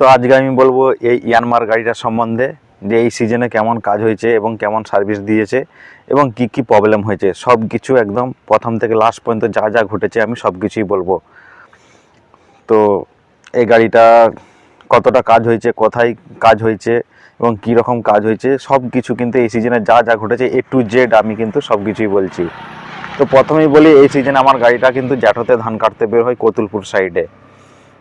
তো আজকে আমি বলব এই ইয়ানমার গাড়িটার সম্বন্ধে যে এই সিজনে কেমন কাজ হয়েছে এবং কেমন সার্ভিস দিয়েছে এবং কি কি প্রবলেম হয়েছে। সব কিছু একদম প্রথম থেকে লাস্ট পর্যন্ত যা যা ঘটেছে আমি সব কিছুই বলব। তো এই গাড়িটা কতটা কাজ হয়েছে, কোথায় কাজ হয়েছে এবং কী রকম কাজ হয়েছে সব কিছু কিন্তু এই সিজনে যা যা ঘটেছে এ টু জেড আমি কিন্তু সব কিছুই বলছি। তো প্রথমেই বলি, এই সিজনে আমার গাড়িটা কিন্তু জ্যাঠোতে ধান কাটতে বের হয় কতুলপুর সাইডে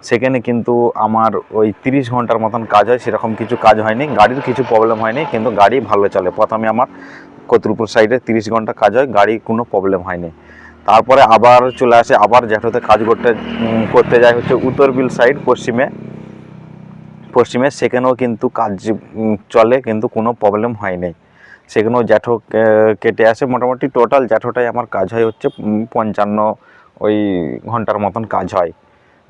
সেখানে কিন্তু আমার ওই তিরিশ ঘণ্টার মতন কাজ হয়, সেরকম কিছু কাজ হয়নি। গাড়ির কিছু প্রবলেম হয়নি, কিন্তু গাড়ি ভালো চলে। প্রথমে আমার কতুলপুর সাইডে তিরিশ ঘণ্টা কাজ হয়, গাড়ি কোনো প্রবলেম হয়নি। তারপরে আবার চলে আসে, আবার জ্যাঠোতে কাজ করতে করতে যায় হচ্ছে উত্তর বিল সাইড পশ্চিমে। পশ্চিমে সেখানেও কিন্তু কাজ চলে, কিন্তু কোনো প্রবলেম হয়নি। সেখানেও জ্যাঠো কেটে আসে। মোটামুটি টোটাল জ্যাঠোটাই আমার কাজ হয় হচ্ছে পঞ্চান্ন ওই ঘণ্টার মতন কাজ হয়।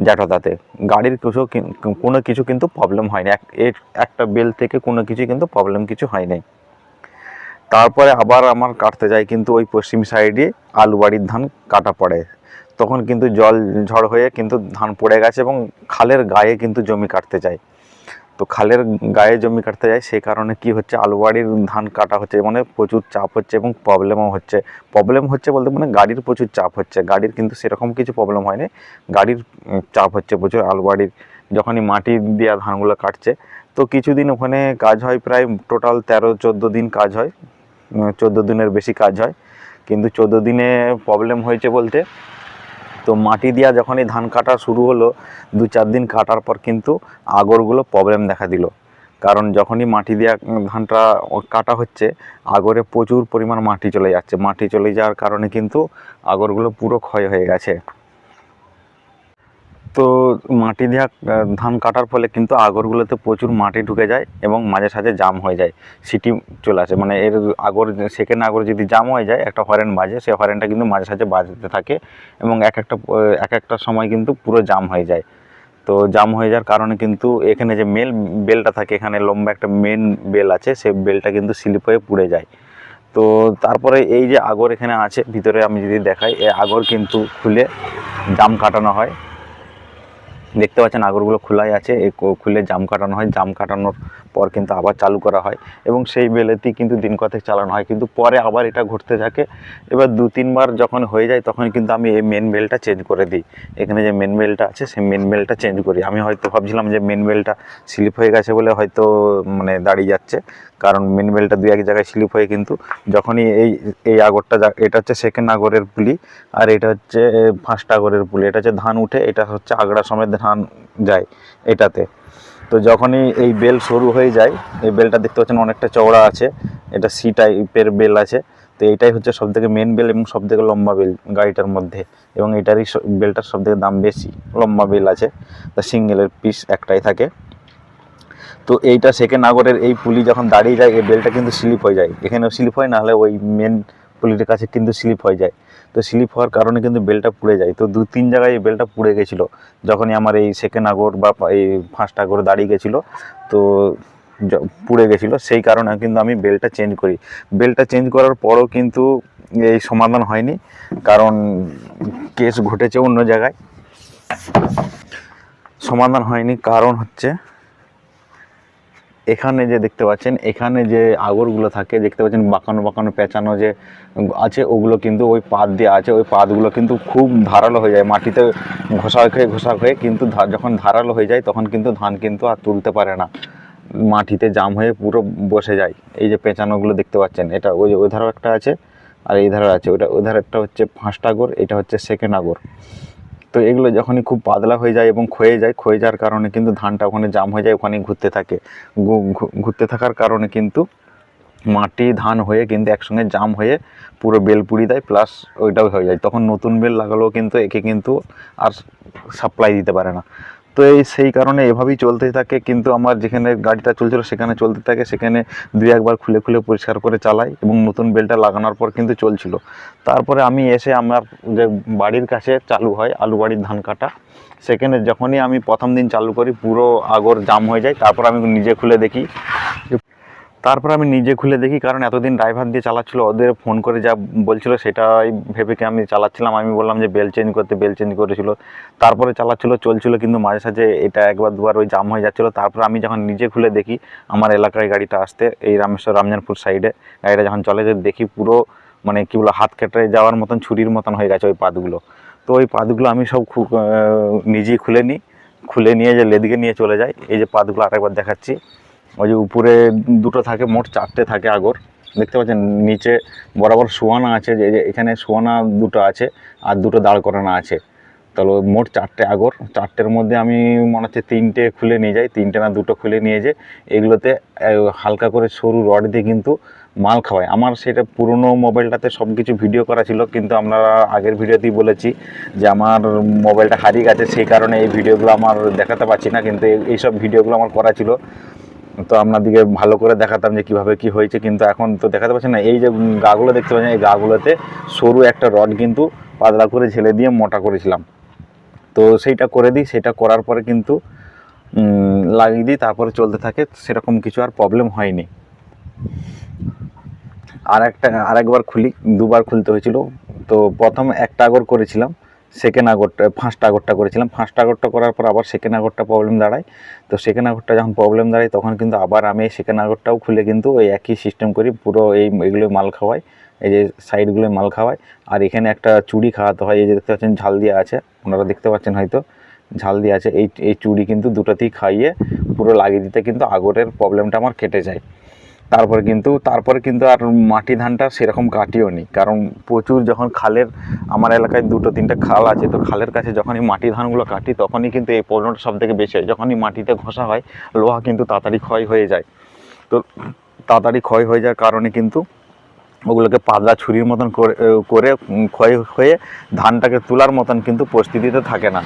জ্যাঠোটাতে গাড়ির কিছু কিন- কিছু কিন্তু প্রবলেম হয়নি। এক একটা বেল থেকে কোনো কিছু কিন্তু প্রবলেম কিছু হয়নি। তারপরে আবার আমার কাটতে যায় কিন্তু ওই পশ্চিম সাইডে আলু বাড়ির ধান কাটা পড়ে। তখন কিন্তু জল ঝড় হয়ে কিন্তু ধান পড়ে গেছে এবং খালের গায়ে কিন্তু জমি কাটতে যায়। তো খালের গায়ে জমি কাটতে যায়, সেই কারণে কি হচ্ছে? আলুবাড়ির ধান কাটা হচ্ছে মানে প্রচুর চাপ হচ্ছে এবং প্রবলেমও হচ্ছে। প্রবলেম হচ্ছে বলতে মানে গাড়ির প্রচুর চাপ হচ্ছে, গাড়ির কিন্তু সেরকম কিছু প্রবলেম হয়নি। গাড়ির চাপ হচ্ছে প্রচুর, আলুবাড়ির যখনই মাটি দেওয়া ধানগুলো কাটছে। তো কিছুদিন ওখানে কাজ হয় প্রায় টোটাল তেরো, চোদ্দ দিন কাজ হয়। চোদ্দ দিনের বেশি কাজ হয়। কিন্তু চোদ্দ দিনে প্রবলেম হয়েছে বলতে তো মাটি দিয়া যখনই ধান কাটা শুরু হলো, দু চার দিন কাটার পর কিন্তু আগরগুলো প্রবলেম দেখা দিল। কারণ যখনই মাটি দিয়া ধানটা কাটা হচ্ছে, আগরে প্রচুর পরিমাণ মাটি চলে যাচ্ছে। মাটি চলে যাওয়ার কারণে কিন্তু আগরগুলো পুরো ক্ষয় হয়ে গেছে। তো মাটি দেওয়া ধান কাটার ফলে কিন্তু আগরগুলোতে প্রচুর মাটি ঢুকে যায় এবং মাঝে সাঝে জাম হয়ে যায়, সিটি চলে আসে। মানে এর আগর, সেকেন্ড আগর যদি জাম হয়ে যায়, একটা হরেন বাজে সেই হরেনটা কিন্তু মাঝে সাঝে বাজতে থাকে এবং এক একটা এক একটা সময় কিন্তু পুরো জাম হয়ে যায়। তো জাম হয়ে যাওয়ার কারণে কিন্তু এখানে যে মেল, বেলটা থাকে, এখানে লম্বা একটা মেন বেল আছে সেই বেলটা কিন্তু স্লিপ হয়ে পুড়ে যায়। তো তারপরে এই যে আগর এখানে আছে, ভিতরে আমি যদি দেখাই এই আগর কিন্তু খুলে জাম কাটানো হয়। দেখতে পাচ্ছেন আগরগুলো খোলাই আছে খুলে জাম কাটানো হয়। জাম কাটানোর পর কিন্তু আবার চালু করা হয় এবং সেই বেলেতেই কিন্তু দিন কতক চালানো হয়। কিন্তু পরে আবার এটা ঘটতে থাকে। এবার দু, তিনবার যখন হয়ে যায় তখন কিন্তু আমি এই মেন বেলটা চেঞ্জ করে দিই। এখানে যে মেন বেলটা আছে সেই মেন বেলটা চেঞ্জ করি। আমি হয়তো ভাবছিলাম যে মেন বেলটা স্লিপ হয়ে গেছে বলে হয়তো মানে দাঁড়িয়ে যাচ্ছে। কারণ মেন বেলটা দু, এক জায়গায় স্লিপ হয়ে কিন্তু যখনই এই এই আগরটা এটা হচ্ছে সেকেন্ড আগরের পুলি আর এটা হচ্ছে ফার্স্ট আগরের পুলি। এটা হচ্ছে ধান উঠে, এটা হচ্ছে আগড়া সময় ধান যায় এটাতে। তো যখনই এই বেল শুরু হয়ে যায়, এই বেলটা দেখতে পাচ্ছেন অনেকটা চওড়া আছে, এটা সি টাইপের বেল আছে। তো এইটাই হচ্ছে সব থেকে মেন বেল এবং সব থেকে লম্বা বেল গাড়িটার মধ্যে। এবং এটারই বেলটার সব থেকে দাম বেশি, লম্বা বেল আছে, তা সিঙ্গেলের পিস একটাই থাকে। তো এইটা সেকেন্ড আগরের এই পুলি যখন দাঁড়িয়ে যায়, এই বেলটা কিন্তু স্লিপ হয়ে যায়। এখানেও স্লিপ হয়, নাহলে ওই মেন পুলিটার কাছে কিন্তু স্লিপ হয়ে যায়। তো স্লিপ হওয়ার কারণে কিন্তু বেলটা পুড়ে যায়। তো দু তিন জায়গায় এই বেলটা পুড়ে গেছিল। যখনই আমার এই সেকেন্ড আগর বা এই ফার্স্ট আগর দাঁড়িয়ে গেছিল, তো পুড়ে গেছিল। সেই কারণে কিন্তু আমি বেলটা চেঞ্জ করি। বেলটা চেঞ্জ করার পরও কিন্তু এই সমাধান হয়নি, কারণ কেস ঘটেছে অন্য জায়গায়। সমাধান হয়নি, কারণ হচ্ছে এখানে যে দেখতে পাচ্ছেন, এখানে যে আগরগুলো থাকে, দেখতে পাচ্ছেন বাঁকানো বাঁকানো পেঁচানো যে আছে, ওগুলো কিন্তু ওই পাত দিয়ে আছে। ওই পাতগুলো কিন্তু খুব ধারালো হয়ে যায়, মাটিতে ঘষা হয়ে ঘষা হয়ে কিন্তু যখন ধারালো হয়ে যায়, তখন কিন্তু ধান কিন্তু আর তুলতে পারে না। মাটিতে জাম হয়ে পুরো বসে যায়। এই যে পেঁচানোগুলো দেখতে পাচ্ছেন, এটা ওই ওই ধারেও একটা আছে, আর এই ধারে আছে। ওটা, ওই একটা হচ্ছে ফার্স্ট আগর, এটা হচ্ছে সেকেন্ড আগর। তো এগুলো যখনই খুব পাতলা হয়ে যায় এবং ক্ষয়ে যায়, ক্ষয়ে যাওয়ার কারণে কিন্তু ধানটা ওখানে জাম হয়ে যায় ওখানে ঘুরতে থাকে। ঘুরতে থাকার কারণে কিন্তু মাটি, ধান হয়ে কিন্তু একসঙ্গে জাম হয়ে পুরো বেল পুড়ি দেয় প্লাস ওইটাও হয়ে যায়। তখন নতুন বেল লাগালেও কিন্তু একে কিন্তু আর সাপ্লাই দিতে পারে না। তো এই সেই কারণে এভাবেই চলতে থাকে। কিন্তু আমার যেখানে গাড়িটা চলছিল সেখানে চলতে থাকে। সেখানে দুই একবার খুলে খুলে পরিষ্কার করে চালাই এবং নতুন বেলটা লাগানোর পর কিন্তু চলছিল। তারপরে আমি এসে আমার যে বাড়ির কাছে চালু হয় আলু বাড়ির ধান কাটা। সেখানে যখনই আমি প্রথম দিন চালু করি পুরো আগর জাম হয়ে যায়। তারপর আমি নিজে খুলে দেখি। তারপর আমি নিজে খুলে দেখি, কারণ এতদিন ড্রাইভার দিয়ে চালাচ্ছিল, ওদের ফোন করে যা বলছিল সেটাই ভেবে কি আমি চালাচ্ছিলাম? আমি বললাম যে বেল চেঞ্জ করতে বেল চেঞ্জ করেছিল। তারপরে চালাচ্ছিল, চলছিল, কিন্তু মাঝে সাঝে এটা একবার, দুবার ওই জাম হয়ে যাচ্ছিল। তারপর আমি যখন নিজে খুলে দেখি, আমার এলাকায় গাড়িটা আসতে, এই রামেশ্বর, রামজানপুর সাইডে গাড়িটা যখন চলে, যে দেখি পুরো মানে কী বলো, হাত কেটে যাওয়ার মতন, ছুরির মতন হয়ে গেছে ওই পাতগুলো। তো ওই পাতগুলো আমি সব খু- নিজেই খুলে নিই, খুলে নিয়ে যে লেদিকে নিয়ে চলে যাই, এই যে পাতগুলো আরেকবার দেখাচ্ছি। ওই যে উপরে দুটো থাকে, মোট চারটে থাকে আগর। দেখতে পাচ্ছেন, নিচে বরাবর শোয়ানা আছে, যে এখানে শোয়ানা দুটো আছে আর দুটো দাঁড় করানো আছে। তাহলে মোট চারটে আগর। চারটের মধ্যে আমি মনে হচ্ছে তিনটে খুলে নিয়ে যাই, তিনটে না দুটো খুলে নিয়ে যে এগুলোতে হালকা করে সরু রড দিয়ে কিন্তু মাল খাওয়াই। আমার সেটা পুরনো মোবাইলটাতে সব কিছু ভিডিও করা ছিল, কিন্তু আমরা আগের ভিডিওতেই বলেছি যে আমার মোবাইলটা হারিয়ে গেছে, সেই কারণে এই ভিডিওগুলো আমার দেখাতে পারছি না, কিন্তু এইসব ভিডিওগুলো আমার করা ছিল। তো আপনাদিকে ভালো করে দেখাতাম যে কীভাবে কি হয়েছে, কিন্তু এখন তো দেখাতে পাচ্ছি না। এই যে গাগুলো দেখতে পাচ্ছেন, এই গাগুলোতে সরু একটা রড কিন্তু পাতলা করে ঝেলে দিয়ে মোটা করেছিলাম। তো সেইটা করে দিই সেটা করার পরে কিন্তু লাগিয়ে দিই, তারপরে চলতে থাকে, সেরকম কিছু আর প্রবলেম হয়নি। আর একটা আরেকবার খুলি, দুবার খুলতে হয়েছিল। তো প্রথম একটা আগর করেছিলাম সেকেন্ড আগরটা, ফার্স্ট আগরটা করেছিলাম। ফার্স্ট আগরটা করার পর আবার সেকেন্ড আগরটা প্রবলেম দাঁড়ায়। তো সেকেন্ড আগরটা যখন প্রবলেম দাঁড়ায়, তখন কিন্তু আবার আমি এই সেকেন্ড আগরটাও খুলে কিন্তু ওই একই সিস্টেম করি, পুরো এই এগুলো মাল খাওয়াই, এই যে সাইডগুলো মাল খাওয়াই। আর এখানে একটা চুড়ি খাওয়াতে হয়, এই যে দেখতে পাচ্ছেন ঝাল দিয়ে আছে, ওনারা দেখতে পাচ্ছেন হয়তো ঝাল দিয়ে আছে। এই এই চুড়ি কিন্তু দুটোতেই খাইয়ে পুরো লাগিয়ে দিতে কিন্তু আগরের প্রবলেমটা আমার কেটে যায়। তারপরে কিন্তু তারপরে কিন্তু আর মাটি ধানটা সেরকম কাটিও নি। কারণ প্রচুর যখন খালের, আমার এলাকায় দুটো, তিনটে খাল আছে, তো খালের কাছে যখনই মাটি ধানগুলো কাটি, তখনই কিন্তু এই প্রবলেমটা সব থেকে বেশি হয়। যখনই মাটিতে ঘষা হয়, লোহা কিন্তু তাড়াতাড়ি ক্ষয় হয়ে যায়। তো তাড়াতাড়ি ক্ষয় হয়ে যাওয়ার কারণে কিন্তু ওগুলোকে পাতলা ছুরির মতন করে করে ক্ষয় হয়ে ধানটাকে তোলার মতন কিন্তু পরিস্থিতিতে থাকে না।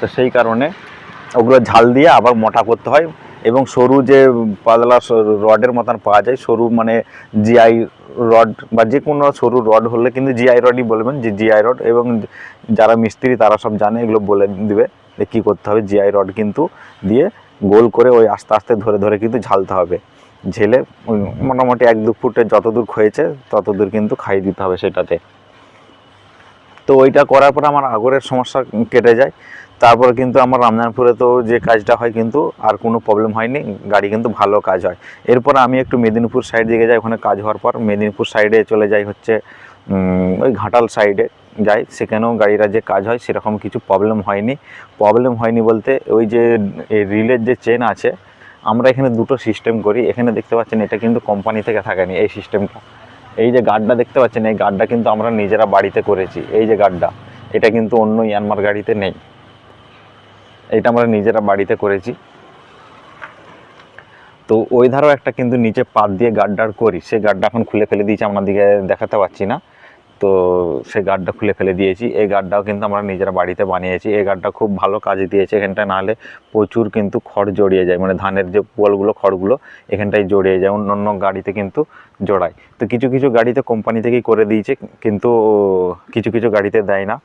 তো সেই কারণে ওগুলো ঝাল দিয়ে আবার মোটা করতে হয়। এবং সরু যে পাতলা রডের মতন পাওয়া যায়, সরু মানে জিআই রড বা যে কোনো সরু রড হলে কিন্তু জিআই রডই বলবেন যে জিআই রড এবং যারা মিস্ত্রি তারা সব জানে, এগুলো বলে দিবে যে কী করতে হবে। জিআই রড কিন্তু দিয়ে গোল করে ওই আস্তে আস্তে ধরে ধরে কিন্তু ঝালতে হবে। ঝেলে মোটামুটি এক দু ফুটে যতদূর ক্ষয়েছে ততদূর কিন্তু খাইয়ে দিতে হবে সেটাতে। তো ওইটা করার পর আমার আগরের সমস্যা কেটে যায়। তারপর কিন্তু আমার রামজানপুরে তো যে কাজটা হয় কিন্তু আর কোনো প্রবলেম হয়নি, গাড়ি কিন্তু ভালো কাজ হয়। এরপর আমি একটু মেদিনীপুর সাইড দিকে যাই, ওখানে কাজ হওয়ার পর মেদিনীপুর সাইডে চলে যাই হচ্ছে ওই ঘাটাল সাইডে যাই। সেখানেও গাড়িরা যে কাজ হয় সেরকম কিছু প্রবলেম হয়নি। প্রবলেম হয়নি বলতে ওই যে রিলের যে চেন আছে, আমরা এখানে দুটো সিস্টেম করি। এখানে দেখতে পাচ্ছেন এটা কিন্তু কোম্পানি থেকে থাকেনি এই সিস্টেমটা এই যে গার্ডটা দেখতে পাচ্ছেন, এই গার্ডটা কিন্তু আমরা নিজেরা বাড়িতে করেছি। এই যে গার্ডটা এটা কিন্তু অন্য ইয়ানমার গাড়িতে নেই। এটা আমরা নিজেরা বাড়িতে করেছি। তো ওই ধারেও একটা কিন্তু নিচে পাত দিয়ে গার্ডার করি। সেই গাড্ডা এখন খুলে ফেলে দিয়েছি আপনাদেরকে দেখাতে পাচ্ছি না। তো সেই গাড্ডা খুলে ফেলে দিয়েছি। এই গাড্ডাও কিন্তু আমরা নিজেরা বাড়িতে বানিয়েছি। এই গাড্ডা খুব ভালো কাজে দিয়েছে এখানটা, নাহলে প্রচুর কিন্তু খড় জড়িয়ে যায়। মানে ধানের যে পোলগুলো খড়গুলো, এখানটায় জড়িয়ে যায়। অন্য অন্য গাড়িতে কিন্তু জড়ায়। তো কিছু কিছু গাড়িতে কোম্পানি থেকেই করে দিয়েছে, কিন্তু কিছু কিছু গাড়িতে দেয় না।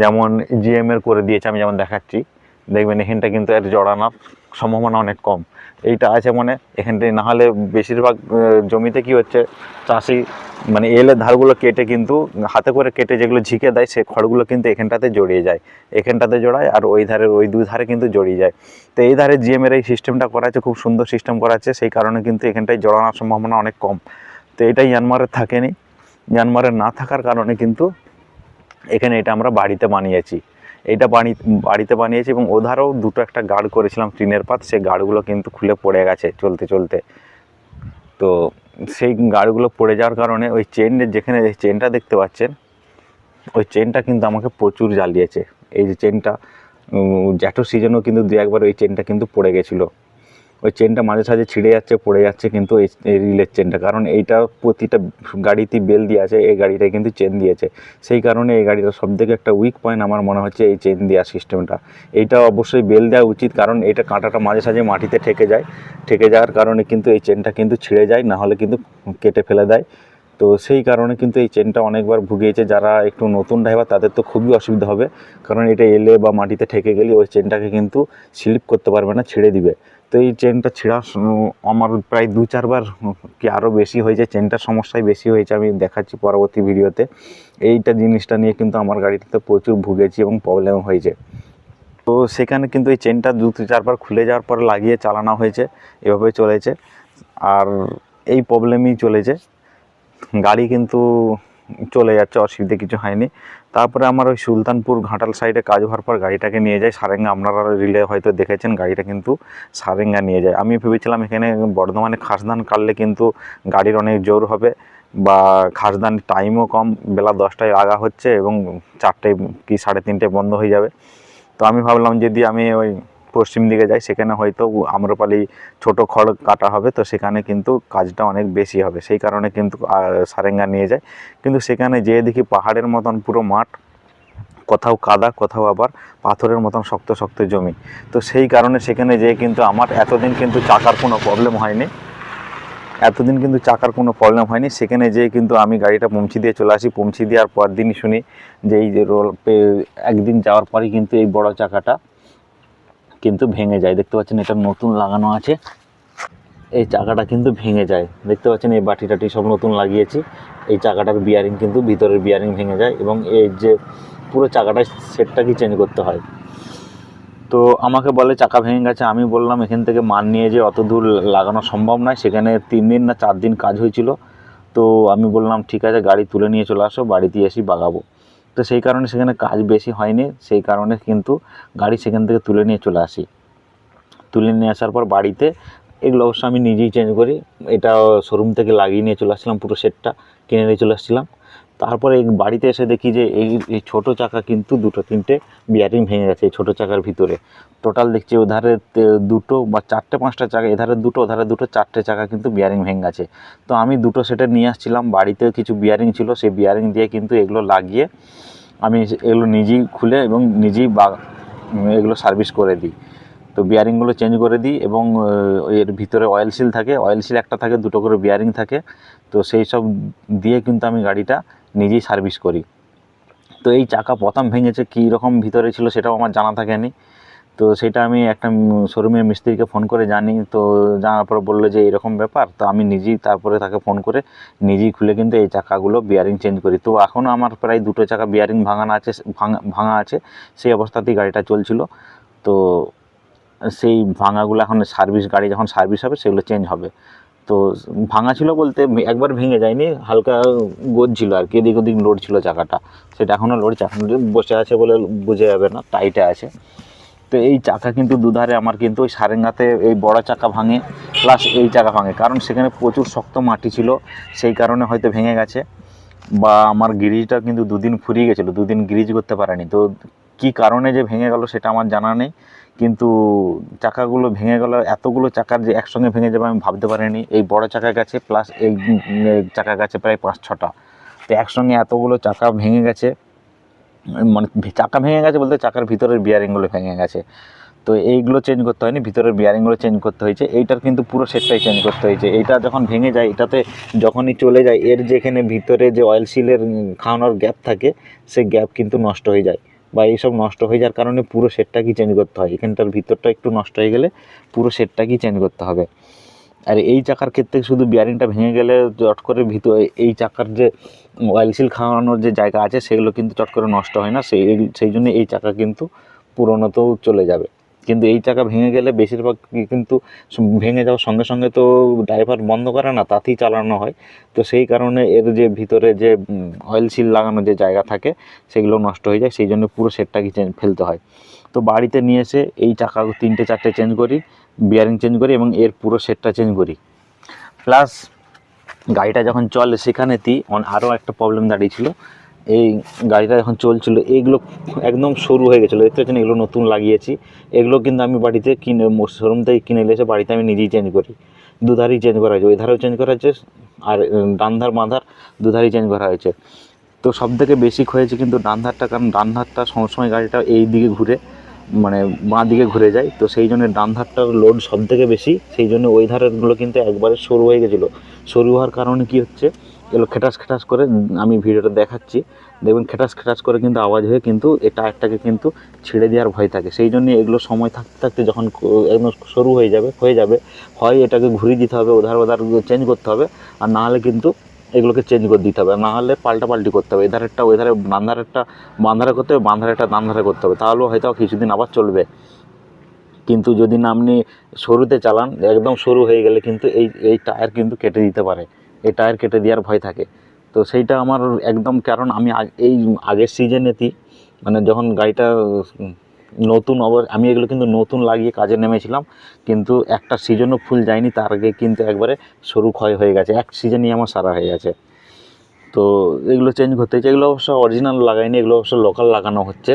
যেমন জিএম এর করে দিয়েছে, আমি যেমন দেখাচ্ছি। দেখবেন এখানটা কিন্তু এর জড়ানোর সম্ভাবনা অনেক কম। এইটা আছে মানে এখানটায় না হলে বেশিরভাগ জমিতে কি হচ্ছে, চাষি মানে এলের ধারগুলো কেটে কিন্তু হাতে করে কেটে যেগুলো ঝিকে দেয়, সে খড়গুলো কিন্তু এখানটাতে জড়িয়ে যায়। এখানটাতে জড়ায় আর ওই ধারের ওই দুই ধারে কিন্তু জড়িয়ে যায়। তো এই ধারে জিএম এর এই সিস্টেমটা করা আছে, খুব সুন্দর সিস্টেম করা আছে, সেই কারণে কিন্তু এখানটায় জড়ানোর সম্ভাবনা অনেক কম। তো এটা ইয়ানমারের থাকেনি। ইয়ানমারের না থাকার কারণে কিন্তু এখানে এটা আমরা বাড়িতে বানিয়েছি। এটা বানি, বাড়িতে বানিয়েছি এবং ওধারও দুটো একটা গার্ড করেছিলাম টিনের পাত সেই গার্ডগুলো কিন্তু খুলে পড়ে গেছে চলতে চলতে। তো সেই গার্ডগুলো পড়ে যাওয়ার কারণে ওই চেনের যেখানে চেনটা দেখতে পাচ্ছেন, ওই চেনটা কিন্তু আমাকে প্রচুর জ্বালিয়েছে। এই যে চেনটা জ্যাঠো সিজনেও কিন্তু দু একবার ওই চেনটা কিন্তু পড়ে গেছিল। ওই চেনটা মাঝে সাঝে ছিঁড়ে যাচ্ছে, পড়ে যাচ্ছে কিন্তু এই রিলের চেনটা কারণ এইটা প্রতিটা গাড়িতেই বেল দিয়ে আছে এই গাড়িটায় কিন্তু চেন দিয়েছে। সেই কারণে এই গাড়িটা সব থেকে একটা উইক পয়েন্ট আমার মনে হচ্ছে এই চেন দেওয়ার সিস্টেমটা এইটা অবশ্যই বেল দেওয়া উচিত, কারণ এটা কাঁটাটা মাঝে সাঝে মাটিতে ঠেকে যায়। ঠেকে যাওয়ার কারণে কিন্তু এই চেনটা কিন্তু ছিঁড়ে যায়, না হলে কিন্তু কেটে ফেলে দেয়। তো সেই কারণে কিন্তু এই চেনটা অনেকবার ভুগিয়েছে। যারা একটু নতুন ড্রাইভার তাদের তো খুবই অসুবিধা হবে। কারণ এটা এলে বা মাটিতে ঠেকে গেলে ওই চেনটাকে কিন্তু স্লিপ করতে পারবে না, ছেড়ে দিবে। তো এই চেনটা ছেঁড়া আমার প্রায় দু চারবার কি আরও বেশি হয়েছে। চেনটার সমস্যাই বেশি হয়েছে, আমি দেখাচ্ছি পরবর্তী ভিডিওতে। এইটা জিনিসটা নিয়ে কিন্তু আমার গাড়িতে প্রচুর ভুগেছি এবং প্রবলেম হয়েছে। তো সেখানে কিন্তু এই চেনটা দু চারবার খুলে যাওয়ার পর লাগিয়ে চালানো হয়েছে, এভাবে চলেছে। আর এই প্রবলেমই চলেছে। গাড়ি কিন্তু চলে যাচ্ছে, অসুবিধে কিছু হয়নি। তারপরে আমার ওই সুলতানপুর ঘাটাল সাইডে কাজ হওয়ার পর গাড়িটাকে নিয়ে যায় সারেঙ্গা, আপনারা রিলে হয়তো দেখেছেন, গাড়িটা কিন্তু সারেঙ্গা নিয়ে যায়। আমি ভেবেছিলাম এখানে বর্ধমানে খাসদান কাটলে কিন্তু গাড়ির অনেক জোর হবে, বা খাসদান টাইমও কম, বেলা দশটায় আগা হচ্ছে এবং চারটে কি সাড়ে তিনটে বন্ধ হয়ে যাবে। তো আমি ভাবলাম যদি আমি ওই পশ্চিম দিকে যাই সেখানে হয়তো আম্রপালি ছোট খড় কাটা হবে, তো সেখানে কিন্তু কাজটা অনেক বেশি হবে। সেই কারণে কিন্তু সারেঙ্গা নিয়ে যায়। কিন্তু সেখানে যেয়ে দেখি পাহাড়ের মতন পুরো মাঠ, কোথাও কাদা, কোথাও আবার পাথরের মতন শক্ত শক্ত জমি। তো সেই কারণে সেখানে যেয়ে কিন্তু আমার এতদিন কিন্তু চাকার কোনো প্রবলেম হয়নি। এতদিন কিন্তু চাকার কোনো প্রবলেম হয়নি। সেখানে যেয়ে কিন্তু আমি গাড়িটা পৌঁছে দিয়ে চলে আসি। পৌঁছে দেওয়ার পর দিনই শুনি যে এই যে রোল একদিন যাওয়ার পরই কিন্তু এই বড় চাকাটা কিন্তু ভেঙে যায়। দেখতে পাচ্ছেন এটা নতুন লাগানো আছে। এই চাকাটা কিন্তু ভেঙে যায়। দেখতে পাচ্ছেন এই বাটি টাটি সব নতুন লাগিয়েছি। এই চাকাটার বিয়ারিং কিন্তু ভিতরের বিয়ারিং ভেঙে যায় এবং এই যে পুরো চাকাটা সেটটাকে চেঞ্জ করতে হয়। তো আমাকে বলে চাকা ভেঙে গেছে, আমি বললাম এখান থেকে মান নিয়ে যে অত দূর লাগানো সম্ভব নয়, সেখানে তিন দিন না চার দিন কাজ হয়েছিল। তো আমি বললাম, ঠিক আছে, গাড়ি তুলে নিয়ে চলে আসো বাড়িতে এসে বাগাবো। তো সেই কারণে সেখানে কাজ বেশি হয়নি। সেই কারণে কিন্তু গাড়ি সেখান থেকে তুলে নিয়ে চলে আসি। তুলে নিয়ে আসার পর বাড়িতে এগুলো অবশ্য আমি নিজেই চেঞ্জ করি। এটা শোরুম থেকে লাগিয়ে নিয়ে চলে আসছিলাম পুরো সেটটা কিনে নিয়ে চলে আসছিলাম। তারপরে বাড়িতে এসে দেখি যে এই এই ছোটো চাকা কিন্তু দুটো, তিনটে বিয়ারিং ভেঙে গেছে এই ছোটো চাকার ভিতরে। টোটাল দেখছি ওধারে দুটো বা চারটে, পাঁচটা চাকা, এধারে দুটো, ওধারে দুটো, চারটে চাকা কিন্তু বিয়ারিং ভেঙে গেছে। তো আমি দুটো সেটে নিয়ে আসছিলাম, বাড়িতে কিছু বিয়ারিং ছিল, সেই বিয়ারিং দিয়ে কিন্তু এগুলো লাগিয়ে আমি এগুলো নিজেই খুলে এবং নিজেই বা, এগুলো সার্ভিস করে দিই। তো বিয়ারিংগুলো চেঞ্জ করে দিই এবং এর ভিতরে অয়েল সিল থাকে, অয়েল সিল একটা থাকে, দুটো করে বিয়ারিং থাকে। তো সেই সব দিয়ে কিন্তু আমি গাড়িটা নিজেই সার্ভিস করি। তো এই চাকা প্রথম ভেঙেছে কী রকম ভিতরে ছিল সেটাও আমার জানা থাকেনি। তো সেটা আমি একটা শোরুমের মিস্ত্রিকে ফোন করে জানি, তো জানার পর বলল যে এরকম ব্যাপার, তো আমি নিজেই তারপরে তাকে ফোন করে নিজেই খুলে কিন্তু এই চাকাগুলো বিয়ারিং চেঞ্জ করি। তো এখনও আমার প্রায় দুটো চাকা বিয়ারিং ভাঙানো আছে, ভাঙা ভাঙা আছে, সেই অবস্থাতেই গাড়িটা চলছিল। তো সেই ভাঙাগুলো এখন সার্ভিস গাড়ি যখন সার্ভিস হবে সেগুলো চেঞ্জ হবে। তো ভাঙা ছিল বলতে একবার ভেঙে যায়নি, হালকা গোজ ছিল আর কি, এদিক ওদিক লোড ছিল চাকাটা। সেটা এখনও লোড, চাকা বসে আছে বলে বোঝা যাবে না টাইটে আছে। তো এই চাকা কিন্তু দুধারে আমার কিন্তু ওই সারেঙ্গাতে এই বড় চাকা ভাঙে প্লাস এই চাকা ভাঙে। কারণ সেখানে প্রচুর শক্ত মাটি ছিল, সেই কারণে হয়তো ভেঙে গেছে। বা আমার গিরিজটা কিন্তু দুদিন ফুরিয়ে গেছিল, দুদিন গিরিজ করতে পারেনি। তো কি কারণে যে ভেঙে গেল সেটা আমার জানা নেই। কিন্তু চাকাগুলো ভেঙে গেল, এতগুলো চাকার যে একসঙ্গে ভেঙে যাবে আমি ভাবতে পারিনি। এই বড় চাকা গেছে প্লাস এই চাকা গেছে প্রায় পাঁচ, ছটা। তো একসঙ্গে এতগুলো চাকা ভেঙে গেছে মানে চাকা ভেঙে গেছে বলতে চাকার ভিতরের বিয়ারিংগুলো ভেঙে গেছে। তো এইগুলো চেঞ্জ করতে হয়নি, ভিতরের বিয়ারিংগুলো চেঞ্জ করতে হয়েছে। এইটার কিন্তু পুরো সেটটাই চেঞ্জ করতে হয়েছে। এইটা যখন ভেঙে যায়, এটাতে যখনই চলে যায়, এর যেখানে ভিতরে যে অয়েল সিলের খাওয়ানোর গ্যাপ থাকে, সেই গ্যাপ কিন্তু নষ্ট হয়ে যায়। বা এইসব নষ্ট হয়ে যাওয়ার কারণে পুরো সেটটাকেই চেঞ্জ করতে হয়। এখানটার ভিতরটা একটু নষ্ট হয়ে গেলে পুরো সেটটাকেই চেঞ্জ করতে হবে। আর এই চাকার ক্ষেত্রে শুধু বিয়ারিংটা ভেঙে গেলে চট করে ভিতর এই চাকার যে অয়েল সিল খাওয়ানোর যে জায়গা আছে, সেগুলো কিন্তু চট করে নষ্ট হয় না। সেই সেই জন্য এই চাকা কিন্তু পুরোনোতেও চলে যাবে। কিন্তু এই চাকা ভেঙে গেলে বেশিরভাগ কিন্তু ভেঙে যাওয়ার সঙ্গে সঙ্গে তো ড্রাইভার বন্ধ করে না, তাতেই চালানো হয়। তো সেই কারণে এর যে ভিতরে যে অয়েল সিল লাগানো যে জায়গা থাকে, সেগুলো নষ্ট হয়ে যায়। সেই জন্য পুরো সেটটাকে চেঞ্জ ফেলতে হয়। তো বাড়িতে নিয়ে এসে এই চাকা তিনটে চারটে চেঞ্জ করি বিয়ারিং চেঞ্জ করি এবং এর পুরো সেটটা চেঞ্জ করি। প্লাস গাড়িটা যখন চলে সেখানেতেই আরও একটা প্রবলেম দাঁড়িয়েছিল এই গাড়িটা এখন চলছিল এইগুলো একদম সরু হয়ে গেছিল দেখতে পাচ্ছেন এগুলো নতুন লাগিয়েছি। এগুলো কিন্তু আমি বাড়িতে কিনে শোরুম থেকে কিনে নিয়ে এসে বাড়িতে আমি নিজেই চেঞ্জ করি। দুধারই চেঞ্জ করা হয়েছে ওই ধারেও চেঞ্জ করা হয়েছে আর উম, ডান ধার বাঁধার দুধারই চেঞ্জ করা হয়েছে। তো সব থেকে বেশি হয়েছে কিন্তু ডান ধারটা কারণ ডান ধারটা সবসময় গাড়িটা এই দিকে ঘুরে মানে বাঁ দিকে ঘুরে যায়। তো সেই জন্য ডান ধারটার লোড সব থেকে বেশি সেই জন্য ওই ধারেরগুলো কিন্তু একবারে সরু হয়ে গেছিল। সরু হওয়ার কারণে কি হচ্ছে? এগুলো খেটাস খেটাস করে আমি ভিডিওটা দেখাচ্ছি। দেখবেন খেটাস খেটাস করে কিন্তু আওয়াজ হয়ে কিন্তু এই টায়ারটাকে কিন্তু ছিঁড়ে দেওয়ার ভয় থাকে। সেই জন্য এগুলো সময় থাকতে থাকতে যখন একদম শুরু হয়ে যাবে হয়ে যাবে, হয় এটাকে ঘুরিয়ে দিতে হবে, ওধার ওধার চেঞ্জ করতে হবে, আর না হলে কিন্তু এগুলোকে চেঞ্জ করে দিতে হবে। না হলে পাল্টা পাল্টি করতে হবে। এধারেরটা ওই ধারে বান্ধারেরটা বান্ধারে করতে হবে বান্ধারেরটা দান্ধারে করতে হবে। তাহলেও হয়তো কিছুদিন আবার চলবে। কিন্তু যদি না আপনি সরুতে চালান, একদম সরু হয়ে গেলে কিন্তু এই এই টায়ার কিন্তু কেটে দিতে পারে। এই টায়ার কেটে দেওয়ার ভয় থাকে। তো সেইটা আমার একদম, কারণ আমি এই আগের সিজনেতেই মানে যখন গাড়িটা নতুন অব আমি এগুলো কিন্তু নতুন লাগিয়ে কাজে নেমেছিলাম, কিন্তু একটা সিজনও ফুল যায়নি, তার আগে কিন্তু একবারে সরু ক্ষয় হয়ে গেছে। এক সিজনই আমার সারা হয়ে গেছে। তো এগুলো চেঞ্জ করতে হচ্ছে এগুলো অবশ্য অরিজিনাল লাগাইনি, এগুলো অবশ্য লোকাল লাগানো হচ্ছে।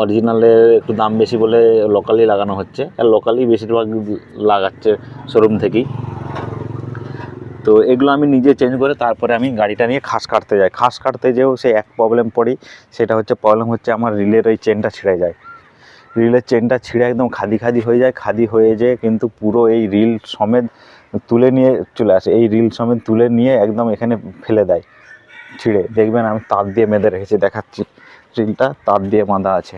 অরিজিনালে একটু দাম বেশি বলে লোকালই লাগানো হচ্ছে। আর লোকালি বেশিরভাগ লাগাচ্ছে শোরুম থেকেই। তো এগুলো আমি নিজে চেঞ্জ করে তারপরে আমি গাড়িটা নিয়ে খাস কাটতে যাই। খাস কাটতে যেও সে এক প্রবলেম পড়ি, সেটা হচ্ছে প্রবলেম হচ্ছে আমার রিলের ওই চেনটা ছিঁড়ে যায়। রিলের চেনটা ছিঁড়ে একদম খাদি খাদি হয়ে যায়, খাদি হয়ে যেয়ে কিন্তু পুরো এই রিল সমেত তুলে নিয়ে চলে আসে। এই রিল সমেত তুলে নিয়ে একদম এখানে ফেলে দেয়, ছিঁড়ে। দেখবেন আমি তার দিয়ে বেঁধে রেখেছি, দেখাচ্ছি। রিলটা তার দিয়ে বাঁধা আছে।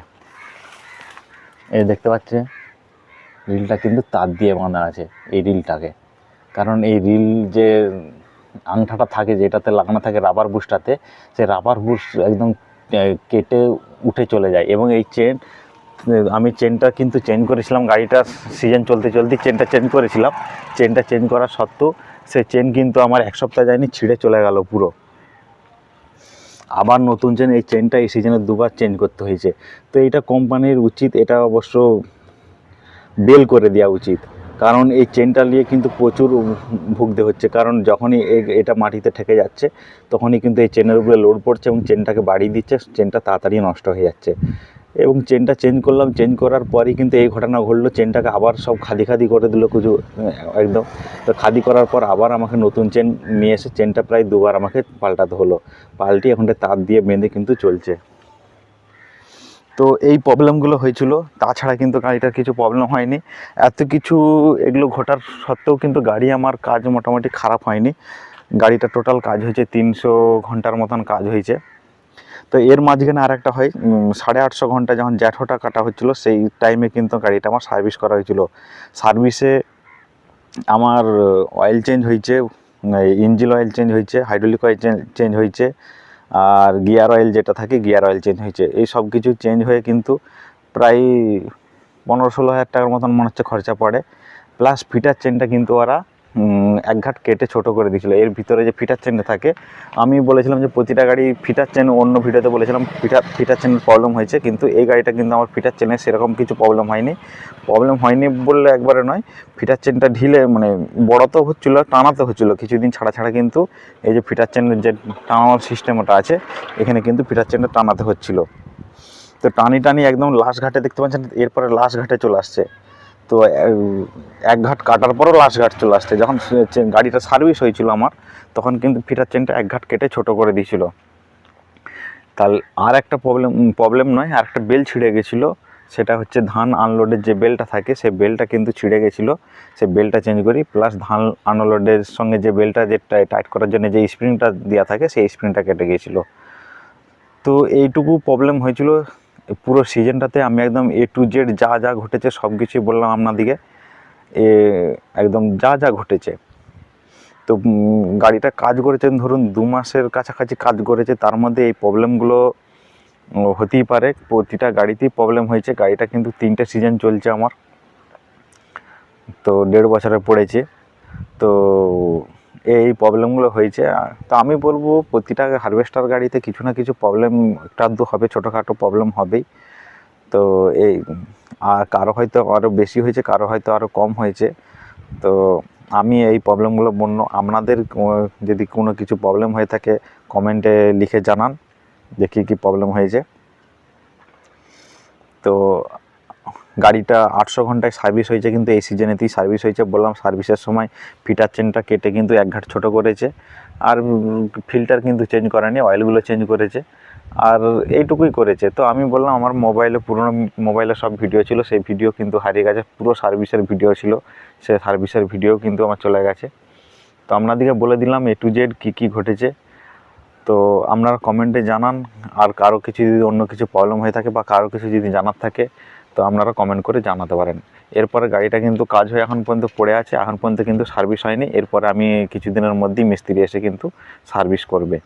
এই দেখতে পাচ্ছে রিলটা কিন্তু তার দিয়ে বাঁধা আছে, এই রিলটাকে কারণ এই রিল যে আংটাটা থাকে যেটাতে লাগানো থাকে রাবার বুশটাতে সেই রাবার বুশ একদম কেটে উঠে চলে যায়। এবং এই চেন আমি চেনটা কিন্তু চেঞ্জ করেছিলাম, গাড়িটা সিজন চলতে চলতে চেনটা চেঞ্জ করেছিলাম। চেনটা চেঞ্জ করা সত্ত্বেও, সে চেন কিন্তু আমার এক সপ্তাহ যায়নি, ছিঁড়ে চলে গেল পুরো। আবার নতুন চেন এই চেনটা এই সিজনে দুবার চেঞ্জ করতে হয়েছে। তো এটা কোম্পানির উচিত, এটা অবশ্য বেল করে দেওয়া উচিত। কারণ এই চেনটা নিয়ে কিন্তু প্রচুর ভুগতে হচ্ছে। কারণ যখনই এটা মাটিতে ঠেকে যাচ্ছে, তখনই কিন্তু এই চেনের উপরে লোড পড়ছে এবং চেনটাকে বাড়িয়ে দিচ্ছে চেনটা তাড়াতাড়ি নষ্ট হয়ে যাচ্ছে। এবং চেনটা চেঞ্জ করলাম চেঞ্জ করার পরই কিন্তু এই ঘটনা ঘটলো চেনটাকে আবার সব খাদি খাদি করে দিল কিছু একদম। তো খাদি করার পর আবার আমাকে নতুন চেন নিয়ে এসে চেনটা প্রায় দুবার আমাকে পাল্টাতে হলো। পাল্টি এখনটা তার দিয়ে বেঁধে কিন্তু চলছে। তো এই প্রবলেমগুলো হয়েছিল। তাছাড়া কিন্তু গাড়িটার কিছু প্রবলেম হয়নি। এত কিছু এগুলো ঘটার সত্ত্বেও কিন্তু গাড়ি আমার কাজ মোটামুটি খারাপ হয়নি। গাড়িটা টোটাল কাজ হয়েছে তিনশো ঘণ্টার মতন কাজ হয়েছে। তো এর মাঝখানে আর একটা হয় সাড়ে আটশো ঘণ্টা যখন জ্যাঠোটা কাটা হচ্ছিল, সেই টাইমে কিন্তু গাড়িটা আমার সার্ভিস করা হয়েছিল। সার্ভিসে আমার অয়েল চেঞ্জ হয়েছে ইঞ্জিন অয়েল চেঞ্জ হয়েছে হাইড্রোলিক অয়েল চেঞ্জ হয়েছে আর গিয়ার অয়েল যেটা থাকে গিয়ার অয়েল চেঞ্জ হয়েছে। এই সব কিছু চেঞ্জ হয়ে কিন্তু প্রায় পনেরো ষোলো হাজার টাকার মতন মনে হচ্ছে খরচা পড়ে। প্লাস ফিটার চেনটা কিন্তু ওরা এক ঘাট কেটে ছোট করে দিয়েছিল। এর ভিতরে যে ফিটার চেনটা থাকে, আমি বলেছিলাম যে প্রতিটা গাড়ি ফিটার চেন, অন্য ভিডিওতে বলেছিলাম ফিটার ফিটার চেনের প্রবলেম হয়েছে, কিন্তু এই গাড়িটা কিন্তু আমার ফিটার চেনের সেরকম কিছু প্রবলেম হয়নি। প্রবলেম হয়নি বললে একবারে নয়, ফিটার চেনটা ঢিলে মানে বড় তো হচ্ছিল টানাতে হচ্ছিল। কিছুদিন ছাড়া ছাড়া কিন্তু এই যে ফিটার চেনের যে টানানোর সিস্টেমটা আছে, এখানে কিন্তু ফিটার চেনটা টানাতে হচ্ছিল। তো টানি টানি একদম লাস্ট ঘাটে দেখতে পাচ্ছেন, এরপরে লাস্ট ঘাটে চলে আসছে। তো এক ঘাট কাটার পরও লাস্ট ঘাট চলে আসছে। যখন গাড়িটা সার্ভিস হয়েছিল আমার, তখন কিন্তু ফিটার চেনটা এক ঘাট কেটে ছোট করে দিয়েছিল। তাহলে আর একটা প্রবলেম প্রবলেম নয়, আর একটা বেল ছিঁড়ে গেছিল। সেটা হচ্ছে ধান আনলোডের যে বেলটা থাকে, সে বেলটা কিন্তু ছিঁড়ে গেছিল। সে বেলটা চেঞ্জ করি প্লাস ধান আনলোডের সঙ্গে যে বেলটা যে টাই- টাইট করার জন্য যে স্প্রিংটা দেওয়া থাকে, সেই স্প্রিংটা কেটে গিয়েছিল তো এইটুকু প্রবলেম হয়েছিল। পুরো সিজনটাতে আমি একদম এ টু জেড যা যা ঘটেছে সব কিছুই বললাম আপনাদিকে এ একদম যা যা ঘটেছে। তো গাড়িটা কাজ করেছেন ধরুন দু মাসের কাছাকাছি কাজ করেছে, তার মধ্যে এই প্রবলেমগুলো হতেই পারে। প্রতিটা গাড়িতেই প্রবলেম হয়েছে। গাড়িটা কিন্তু তিনটে সিজন চলছে আমার। তো, দেড় বছরে পড়েছে। তো এই প্রবলেমগুলো হয়েছে। তো আমি বলব, প্রতিটা হারভেস্টার গাড়িতে কিছু না কিছু প্রবলেম একটা আধটু হবে, ছোটোখাটো প্রবলেম হবেই। তো এই, আর কারও হয়তো আরও বেশি হয়েছে, কারও হয়তো আরও কম হয়েছে। তো আমি এই প্রবলেমগুলো বন্য, আপনাদের যদি কোনো কিছু প্রবলেম হয়ে থাকে কমেন্টে লিখে জানান যে কী কী প্রবলেম হয়েছে। তো গাড়িটা আটশো ঘন্টায় সার্ভিস হয়েছে, কিন্তু এই সিজনেতেই সার্ভিস হয়েছে। বললাম সার্ভিসের সময় ফিটার চেনটা কেটে কিন্তু এক ঘাট ছোটো করেছে। আর ফিল্টার কিন্তু চেঞ্জ করেনি অয়েলগুলো চেঞ্জ করেছে। আর এইটুকুই করেছে। তো আমি বললাম, আমার মোবাইলে পুরনো মোবাইলে সব ভিডিও ছিল, সেই ভিডিও কিন্তু হারিয়ে গেছে। পুরো সার্ভিসের ভিডিও ছিল। সে সার্ভিসের ভিডিও কিন্তু আমার চলে গেছে। তো আপনাদেরকে বলে দিলাম এ টু জেড কী কী ঘটেছে। তো আপনারা কমেন্টে জানান, আর কারও কিছু যদি অন্য কিছু প্রবলেম হয়ে থাকে বা কারও কিছু যদি জানার থাকে তো আপনারা কমেন্ট করে জানাতে পারেন। এরপরে গাড়িটা কিন্তু কাজ হয়ে এখন পর্যন্ত পড়ে আছে, এখন পর্যন্ত কিন্তু সার্ভিস হয়নি। এরপরে আমি কিছুদিনের মধ্যেই মিস্ত্রি এসে কিন্তু সার্ভিস করবে।